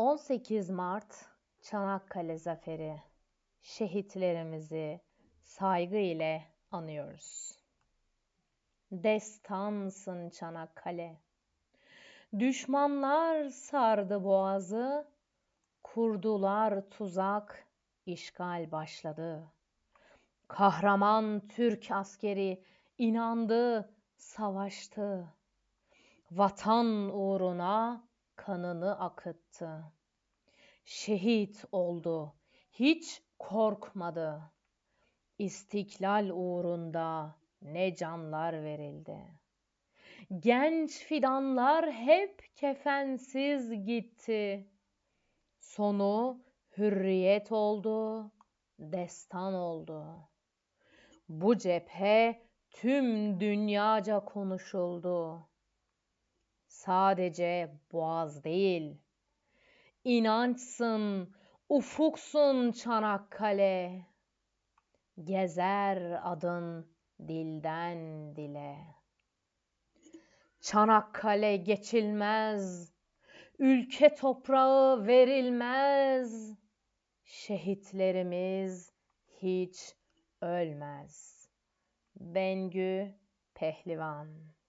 18 Mart Çanakkale Zaferi şehitlerimizi saygı ile anıyoruz. Destansın Çanakkale. Düşmanlar sardı boğazı, kurdular tuzak, işgal başladı. Kahraman Türk askeri inandı, savaştı. Vatan uğruna kanını akıttı. Şehit oldu, hiç korkmadı. İstiklal uğrunda ne canlar verildi. Genç fidanlar hep kefensiz gitti. Sonu hürriyet oldu, destan oldu. Bu cephe tüm dünyaca konuşuldu sadece boğaz değil. İnançsın, ufuksun Çanakkale. Gezer adın dilden dile. Çanakkale geçilmez, ülke toprağı verilmez. Şehitlerimiz hiç ölmez. Bengü Pehlivan